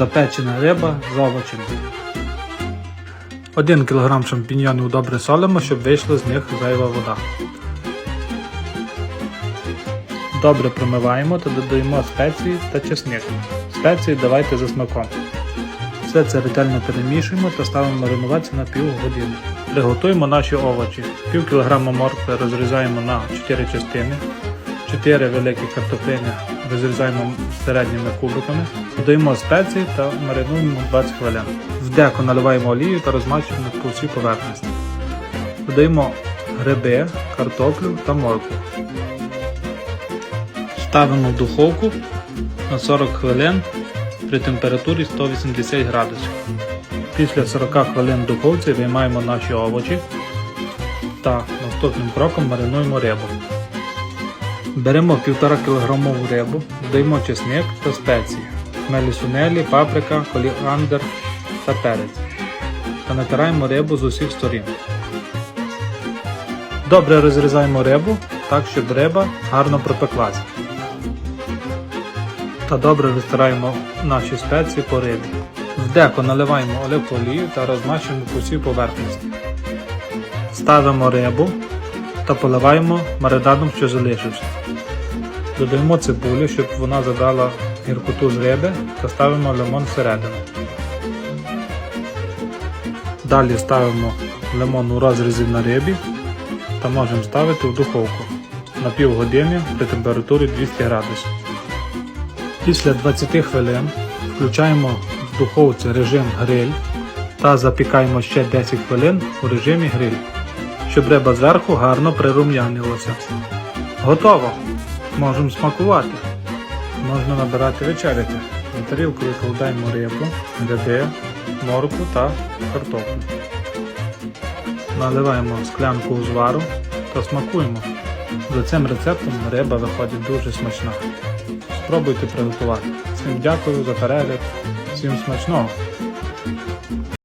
Запечена риба з овочами. 1 кг шампіньйонів добре солимо, щоб вийшла з них зайва вода. Добре промиваємо та додаємо спеції та чесник. Спеції давайте за смаком. Все це ретельно перемішуємо та ставимо маринуватися на пів години. Приготуємо наші овочі. Пів кілограма моркви розрізаємо на 4 частини. 4 великі картоплини розрізаємо середніми кубиками. Додаємо спеції та маринуємо 20 хвилин. В наливаємо олію та розмачуємо по всій поверхності. Додаємо гриби, картоплю та моркву. Ставимо в духовку на 40 хвилин при температурі 180 градусів. Після 40 хвилин в духовці виймаємо наші овочі та наступним кроком маринуємо рибу. Беремо 1,5 кг рибу, додаємо чесник та спеції, хмелі сунелі, паприка, коліандр та перець. Та натираємо рибу з усіх сторін. Добре розрізаємо рибу так, щоб риба гарно пропеклася. Та добре розтираємо наші спеції по рибі. В деко наливаємо оливкову олію та розмащуємо по всій поверхності. Ставимо рибу та поливаємо маринадом, що залишився. Додаємо цибулю, щоб вона забрала гіркоту з риби та ставимо лимон всередину. Далі ставимо лимон у розрізі на рибі та можемо ставити в духовку на півгодини при температурі 200 градусів. Після 20 хвилин включаємо в духовці режим гриль та запікаємо ще 10 хвилин у режимі гриль, щоб риба зверху гарно прирум'янилася. Готово! Можемо смакувати. Можна набирати вечеряти. На тарілку викладаємо рибу, гриби, морку та картоплю. Наливаємо склянку узвару та смакуємо. За цим рецептом риба виходить дуже смачна. Спробуйте приготувати. Всім дякую за перегляд. Всім смачного!